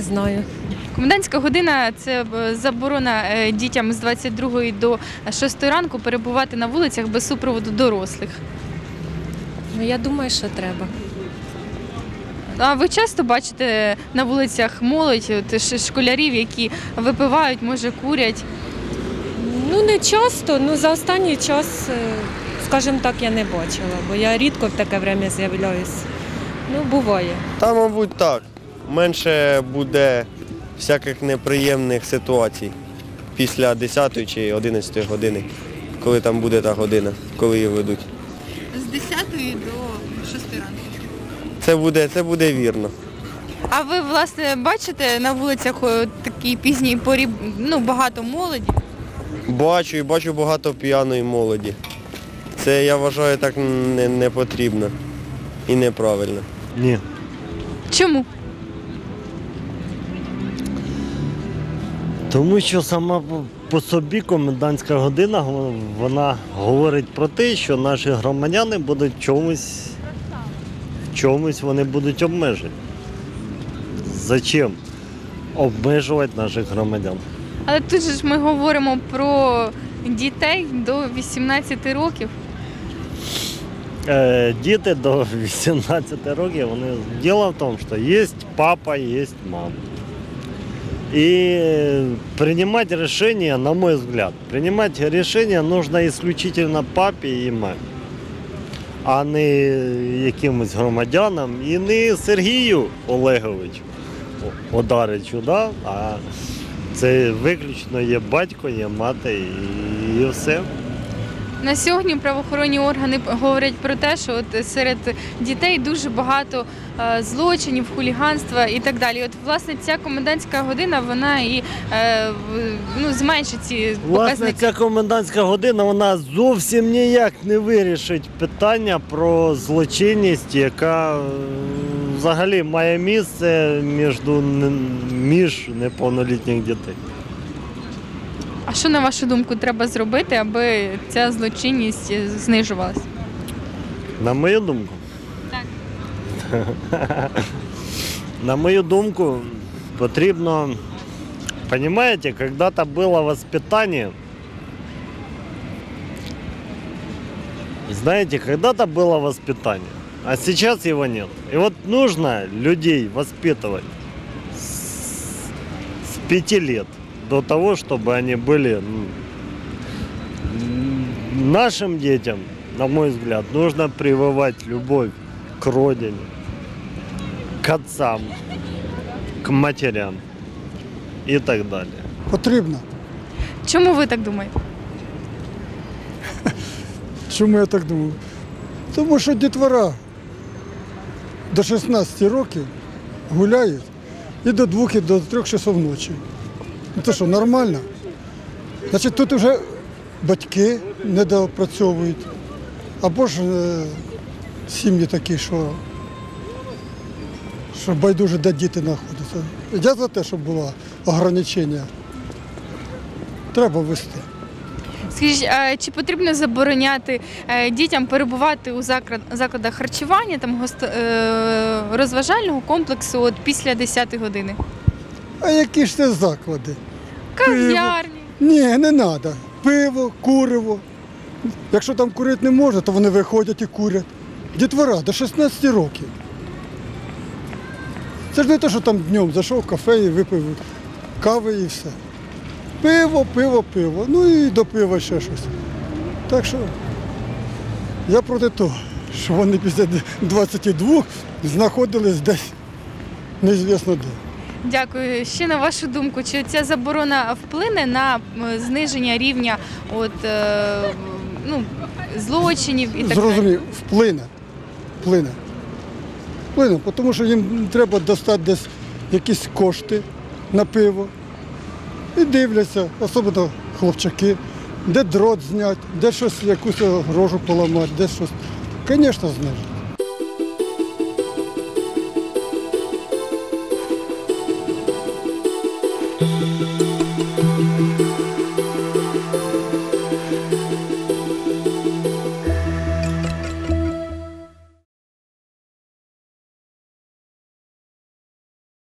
Не знаю. Комендантська година це е, заборона е, дітям з 22 до 6 ранку перебувати на вулицях без супроводу дорослих. Ну, я думаю, що треба. А ви часто бачите на вулицях молодь, от, школярів, які випивають, може, курять? Ну, не часто, ну за останній час, е, скажімо так, я не бачила, бо я рідко в таке время з'являюсь. Ну, буває. Та, мабуть, так. Менше буде всяких неприємних ситуацій після 10 чи 11 години, коли там буде та година, коли її ведуть. З 10 до 6 ранку. Це буде, це буде вірно. А ви, власне, бачите на вулицях о, такій пізній порі ну, багато молоді? Бачу і бачу багато п'яної молоді. Це я вважаю так не, не потрібно і неправильно. Ні. Чому? Тому що сама по- собі комендантська година вона говорить про те, що наші громадяни будуть чомусь, в чомусь вони будуть обмежені. Зачем обмежувати наших громадян? Але тут же ж ми говоримо про дітей до 18 років. Е, діти до 18 років, вони діло в тому, що є папа, є мама. И принимать решения, на мой взгляд, принимать решения нужно исключительно папі і маме, а не якимось громадянам і не Сергію Олеговичу Одаричу, да? а це виключно є батько, є мати і все. На сьогодні правоохоронні органи говорять про те, що от серед дітей дуже багато е, злочинів, хуліганства і так далі. От власне ця комендантська година вона і е, ну, зменшить ці Власне, ця комендантська година вона зовсім ніяк не вирішить питання про злочинність, яка е, взагалі має місце між, між неповнолітніх дітей. А що на вашу думку треба зробити, аби ця злочинність знижувалася? На мою думку. Так. На мою думку, потрібно, понимаете, когда-то было воспитание, знаете, когда-то было воспитание, а сейчас его нет. И вот нужно людей воспитывать с, с пяти лет до того, чтобы они были ну, м, нашим детям, на мой взгляд, нужно прививать любовь к родине, к отцам, к матерям и так далее. Потрібно. Чому ви так думаєте? Чому я так думаю? Тому що дітвора до 16 років гуляють і до 2, і до 3 часов ночі. Ну це що, нормально? Значить, тут вже батьки недоопрацьовують, або ж е, сім'ї такі, що, що байдуже, де діти знаходяться. Я за те, щоб було ограничення. Треба ввести. Скажіть, а чи потрібно забороняти е, дітям перебувати у закладах харчування, там е, розважального комплексу от після 10 години? А які ж це заклади? Кав'ярні. Ні, не треба. Пиво, куриво. Якщо там курити не можна, то вони виходять і курять. Дітвора до 16 років. Це ж не те, що там днем зайшов в кафе і випив кави і все. Пиво, пиво, пиво. Ну і до пива ще щось. Так що я проти того, що вони після 22 знаходились десь неізвісно де. Дякую. Ще на вашу думку, чи ця заборона вплине на зниження рівня от, е, ну, злочинів і так далі? Зрозумів, вплине. Вплине. Вплине, тому що їм треба достати десь якісь кошти на пиво. І дивляться, особливо хлопчаки, де дрот зняти, де щось, якусь рожу поламати, де щось. Звісно, знижить.